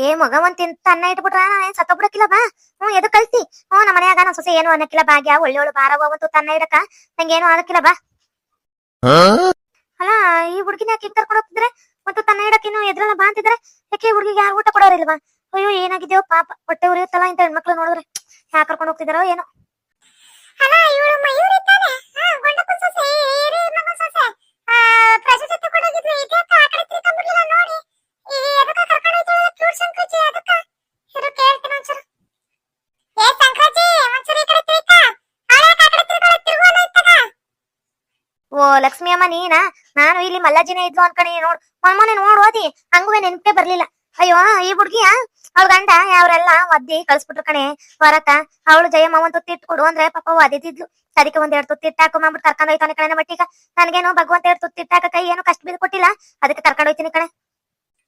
ಏ, ಮಗ ಒಂದ್ ತಿಂತ ಅನ್ನ ಇಟ್ಬಿಟ್ರ? ಏನ್ ಸತ್ತೋಗ್ಬಿಡಕ್ಕಿಲ್ಲ, ಬಾ. ಹ್ಮ್ ಎದು ಕಳ್ತಿ? ಹ್ಮ್ ನಮ್ಮ ಮನ್ಯಾಗ ನಮ್ ಸೊಸೆ ಏನು ಅನ್ನಕ್ಕಿಲ್ಲ, ಭಾಗ್ಯ ಒಳ್ಳೆ ಬಾರವ ಒಂದು ತನ್ನ ಇಡಕ ನಂಗೇನು ಆಗಕ್ಕಿಲ್ಲ ಬಾ. ಅಲ್ಲ, ಈ ಹುಡುಗಿನ ಯಾಕೆ ಕರ್ಕೊಂಡು ಹೋಗ್ತಿದ್ರೆ? ಮತ್ತು ತನ್ನ ಇಡಕಿನ್ನು ಎದ್ರಲ್ಲ, ಬಾ ಅಂತಿದ್ರೆ. ಯಾಕೆ ಹುಡುಗಿಗೆ ಯಾರು ಊಟ ಕೊಡೋರಿಲ್ವಾ? ಅಯ್ಯೋ, ಏನಾಗಿದ್ಯೋ, ಪಾಪ. ಹೊಟ್ಟೆ ಉರಿಯುತ್ತಲ್ಲ ಇಂತ ಹೆಣ್ಮಕ್ಳು ನೋಡಿದ್ರೆ. ಯಾಕೆ ಕರ್ಕೊಂಡು ಹೋಗ್ತಿದಾರೋ ಏನೋ. ಅಲ್ಲ, ಇವಳು ಮಯೂರಿ ತಾನೆ ಸೊಸೆ ಪ್ರಜು ಜೊತೆ ಕೂಡ ಹೋಗಿದ್ಲು ಇದ್ಯಾಕ ಆ ಕಡೆ ತಿರ್ಕೊಂಡ್ಬಿಡ್ಲಿಲ್ಲ ನೋಡಿ. ಓ, ಲಕ್ಷ್ಮಿ ಅಮ್ಮ, ನೀನಾ? ನಾನು ಇಲ್ಲಿ ಮಲ್ಲಜಿನೇ ಇದ್ಲು ಅನ್ಕಣಿ ನೋಡ್. ಮೊನ್ನೆ ನೋಡ್, ಓದಿ. ಹಂಗುವೆ ನೆನ್ಪೇ ಬರ್ಲಿಲ್ಲ. ಅಯ್ಯೋ, ಈ ಹುಡ್ಗಿಯ? ಅವ್ಳ ಗಂಡ, ಯಾವ್ರೆಲ್ಲ ಒದ್ದಿ ಕಳ್ಸ್ಬಿಟ್ರು ಕಣೆ. ಹೊರಕ ಅವಳು ಜಯಮ್ಮ ಒಂದ್ ತುತ್ತಿ ಕೊಡು ಅಂದ್ರೆ ಪಾಪ ಒದಿತಿದ್ಲು ಅದಕ್ಕೆ ಒಂದ್ ಎರಡು ತುತ್ತಿ ಇಟ್ಟಾಕು ಮಾಡ್ಬಿಟ್ಟು ಕರ್ಕೊಂಡ್ ಹೋಯ್ತಾನೆ ಕಣೆ ಈಗ ನನಗೇನು ಭಗವಂತ ಎರಡು ತುತ್ತಿ ಇಟ್ಟಾಕ ಕೈ ಏನು ಕಷ್ಟ ಬಿದ್ದು ಕೊಟ್ಟಿಲ್ಲ ಅದಕ್ಕೆ ಕರ್ಕೊಂಡ್ ಹೋಯ್ತೀನಿ ಕಣೆ.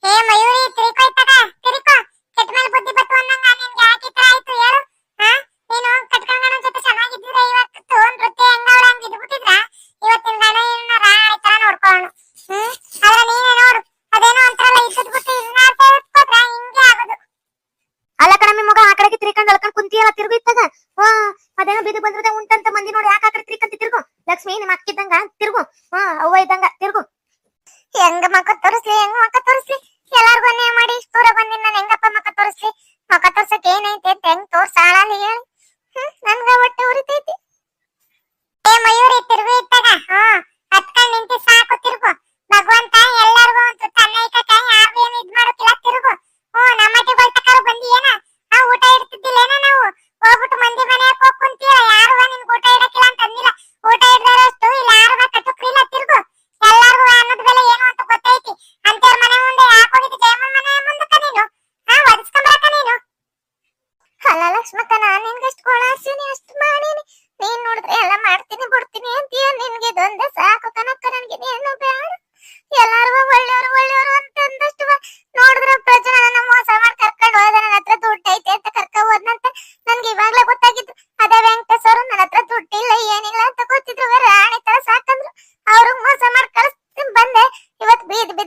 ಏ, ಮಯೂರಿ, ತಿರುಕೋ ಇತ್ತಕ ತಿರುಕೋ. ಕೆಟ್ಟ ಮೇಲೆ ಬುದ್ಧಿ ಬತ್ತು ಅನ್ನಂಗ ನಿನ್ಗೆ ಯಾಕೆ ಈ ತರ ಆಯ್ತು ಹೇಳು, ಹಾ? ನೀನು ಕಟ್ಕೊಂಡ್ ಚೆನ್ನಾಗಿ ಜೊತೆ ಚೆನ್ನಾಗಿದ್ದಿದ್ರೆ ಇವತ್ತು ನೃತ್ಯ ಹೆಂಗವಳ ಹಂಗ ಇದ್ಬಿಟ್ಟಿದ್ರ? ಇವತ್ತಿನ ಗಂಡ ಏನ ರಾಣಿ ತರ ನೋಡ್ಕೊಳ್ಳೋಣ. ಹ್ಮ್? ಆದ್ರೆ ನೀನೇ ನೋಡು, ಅದೇನೋ ಅಂತಾರಲ್ಲ, ಇದ್ದದ್ ಬಿಟ್ಟು ಇದನ್ನ ತೆಗೆದ್ಕೊಟ್ರೆ ಹಿಂಗೆ ಆಗೋದು. ಅಲ್ಲ ಕಣಮ್ಮಿ ಮಗ, ಆ ಕಡೆಗೆ ತಿರ್ಕೊಂಡು ಅಲ್ಕೊಂಡ್ ಕುಂತಿಯಲ್ಲ, ತಿರುಗು ಇತ್ತಾಗ ಹಾ ಅದೇನೋ ಬಿದ್ದು ಬಂದ್ರದ ಉಂಟಂತ ಮಂದಿ ನೋಡಿ ಯಾಕೆ ಆ ಕಡೆ ತಿರ್ಕಂತ ತಿರ್ಗು? ಲಕ್ಷ್ಮಿ ನಿಮ್ಮ ಅಕ್ಕಿದ್ದಂಗ, ತಿರ್ಗು. ಹಾ ಅವ್ವ ಇದ್ದಂಗ, ತಿರ್ಗು. ಹೆಂಗ ಮಕ್ಕ ತೋರಿಸ್ಲಿ, ಹೆಂಗ ಮಕ್ಕ ತೋರಿಸ್ಲಿ ಮಕ ತೋರ್ಸಕ್ ಏನೈತೆ ಅಂತ ಹೆಂಗ್ ತೋರ್ಸಾಳ ಹೇಳಿ. ನನ್ಗ ಹೊಟ್ಟೆ ಉರಿತೈತಿ.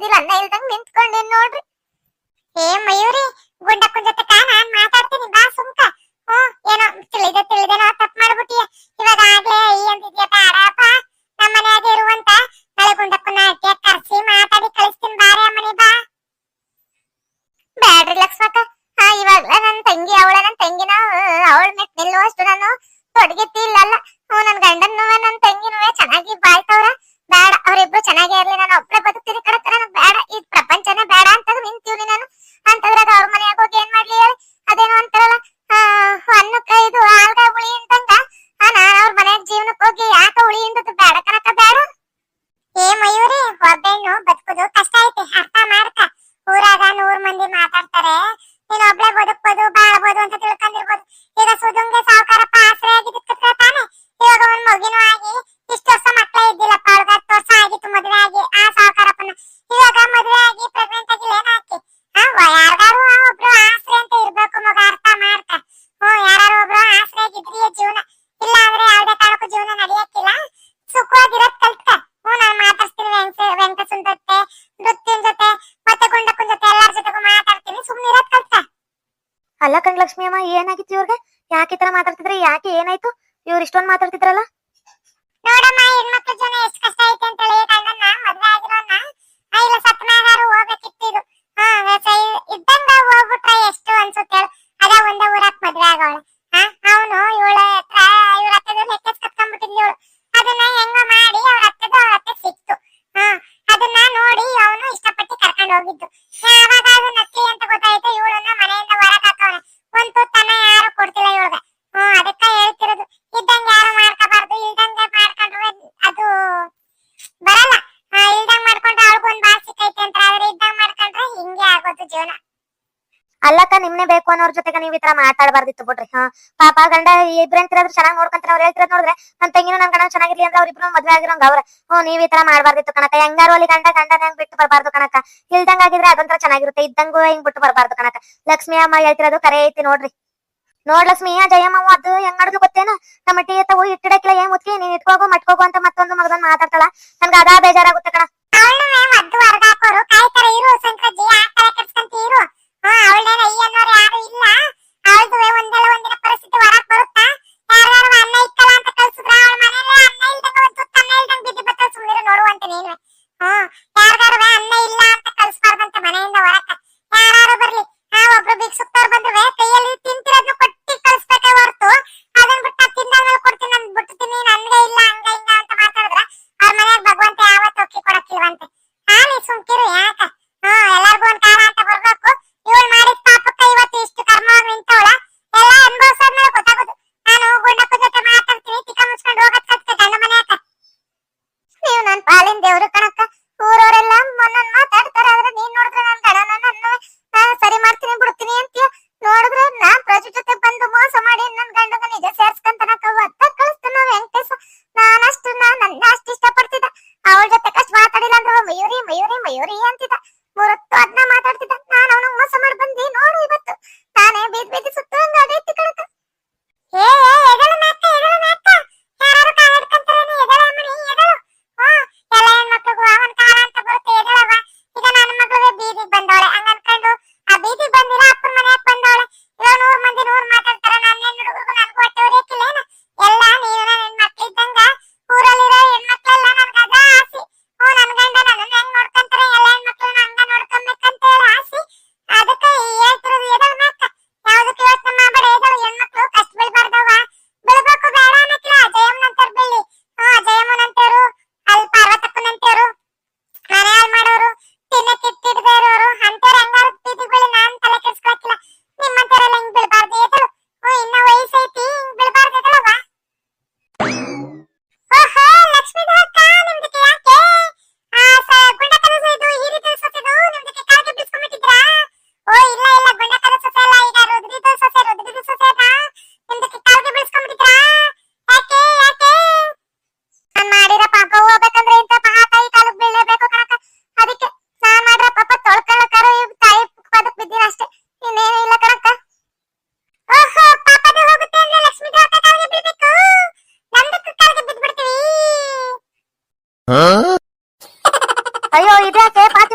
ಬಿದ್ದಿಲ್ಲ ಅನ್ನ ಇಲ್ದಂಗ್ ನಿಂತ್ಕೊಂಡೇನ್ ನೋಡ್ರಿ. ಏ ಮಯೂರಿ ಗುಂಡಕ್ಕನ್ ಜೊತೆ ನಾನ್ ಮಾತಾಡ್ತೀನಿ, ಬಾ ಸುಮ್ಕ. ಹ್ಮ್ ಏನೋ ತಿಳಿದ, ತಿಳಿದೇನೋ ತಪ್ಪು ಮಾಡ್ಬಿಟ್ಟಿಯ. ಇವಾಗ ಆಗ್ಲೇ ಈ ಅಂತಿದ್ಯ ಬೇಡಪ್ಪ ನಮ್ಮ ಮನೆಯಾಗ ಇರುವಂತ ನಾಳೆ ಗುಂಡಕ್ಕನ ಕರ್ಸಿ ಮಾತಾಡಿ ಕಳಿಸ್ತೀನಿ, ಬಾರೆ ಅಮ್ಮನಿ, ಬಾ. ಬ್ಯಾಡ್ರಿ ಲಕ್ಷ್ಮಕ್ಕ. ಅಲ್ಲ ಲಕ್ಷ್ಮಿ ಅಮ್ಮ, ಏನಾಗಿತ್ತು ಇವ್ರಿಗೆ? ಯಾಕೆ ಈ ತರ ಮಾತಾಡ್ತಿದ್ರೆ? ಯಾಕೆ ಏನಾಯ್ತು? ಇವ್ರು ಇಷ್ಟೊಂದ್ ಮಾತಾಡ್ತಿದ್ರಲ್ಲ? ನೋಡಮ್ಮ, ಹೆಣ್ಮಕ್ಳ ಜನ ಎಷ್ಟು ಕಷ್ಟ ಐತೆ ಅಂತ ಬೇಕು ಅನ್ನೋರ್ ಜೊತೆಗೆ ನೀವ್ ಇತರ ತರ ಮಾತಾಡಬಾರ್ದಿತ್ತು ಬಿಡ್ರಿ, ಹಾ. ಪಾಪ ಗಂಡ ಇಬ್ರಂತಿರಾದ್ರು ಚೆನ್ನಾಗಿ ನೋಡ್ಕೊಂತಾರೆ ಅವ್ರು ಹೇಳ್ತಿರೋದ್ ನೋಡಿದ್ರೆ ನನ್ ತಂಗಿನ ನನ್ ಗಂಡ ಚೆನ್ನಾಗಿರ್ಲಿ ಅಂದ್ರೆ ಅವ್ರಿಬ್ರು ಮದ್ವೆ ಆಗಿರೋಂಗ ಅವ್ರ. ಹ್ಞೂ ನೀವ್ ಈ ತರ ಕಣಕ ಹೆಂಗಾರು ಅಲ್ಲಿ ಗಂಡ ಗಂಡನ ಹೆಂಗ್ ಬಿಟ್ಟು ಬರ್ಬಾರ್ದು ಕಣಕ ಇಲ್ದಂಗ ಆಗಿದ್ರೆ ಅದೊಂಥರ ಚೆನ್ನಾಗಿರುತ್ತೆ. ಇದ್ದಂಗೂ ಹೆಂಗ್ ಬಿಟ್ಟು ಬರ್ಬಾರ್ದು ಕಣಕ ಲಕ್ಷ್ಮಿ ಅಮ್ಮ ಹೇಳ್ತಿರೋದು ಕರೆ ಐತಿ ನೋಡ್ರಿ. ನೋಡ್ ಲಕ್ಷ್ಮಿ ಜಯಮ್ಮ ಅದು ಹೆಂಗ್ ಮಾಡಿದ್ಲು ಗೊತ್ತೇನ? ನಮ್ಮ ಟೀ ತಗೋ ಇಟ್ಟಿಡಕ್ಕಿಲ್ಲ ಏನ್ ಮುತ್ಕಿ ನೀನ್ ಇಟ್ಕೋಗೋ ಮಟ್ಕೋಗೋ ಅಂತ ಮತ್ತೊಂದು ಮಗದೊಂದು ಮಾತಾಡ್ತಾಳ. ನನ್ಗೆ ಅದಾ ಬೇಜಾರಾಗುತ್ತೆ ಕಣ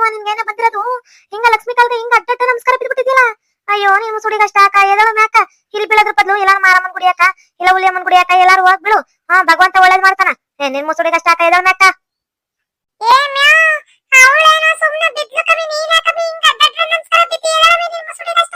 ಸಚಿವ ನಿನ್ಗೇನ ಬಂದಿರೋದು? ಹಿಂಗ ಲಕ್ಷ್ಮಿ ಕಾಲ್ಗೆ ಹಿಂಗ ಅಡ್ಡಟ್ಟ ನಮಸ್ಕಾರ ಬಿದ್ಬಿಟ್ಟಿದ್ದಿಲ್ಲ ಅಯ್ಯೋ ನಿಮ್ಮ ಸುಡಿಗಷ್ಟ ಅಕ್ಕ ಎದಳು ಮ್ಯಾಕ? ಇಲ್ಲಿ ಬೀಳದ್ರ ಬದಲು ಎಲ್ಲ ಮಾರಮ್ಮನ್ ಗುಡಿಯಾಕ ಇಲ್ಲ ಹುಲಿಯಮ್ಮನ್ ಗುಡಿಯಾಕ ಎಲ್ಲಾರು ಹೋಗ್ಬಿಡು ಹಾ, ಭಗವಂತ ಒಳ್ಳೇದ್ ಮಾಡ್ತಾನ. ಏ, ನಿನ್ ಮುಸುಡಿಗಷ್ಟ ಅಕ್ಕ ಎದಳು ಮ್ಯಾಕ? ಏ, ಮ್ಯಾ, ಅವಳೇನ ಸುಮ್ಮನೆ ಬಿದ್ಲು ಕವಿ ನೀನ ಕವಿ ಹಿಂಗ ಅಡ್ಡಟ್ಟ ನಮಸ್ಕಾರ ಬಿದ್ದಿ ಎಲ್ಲ ನಿನ್ ಮುಸುಡಿಗಷ್ಟ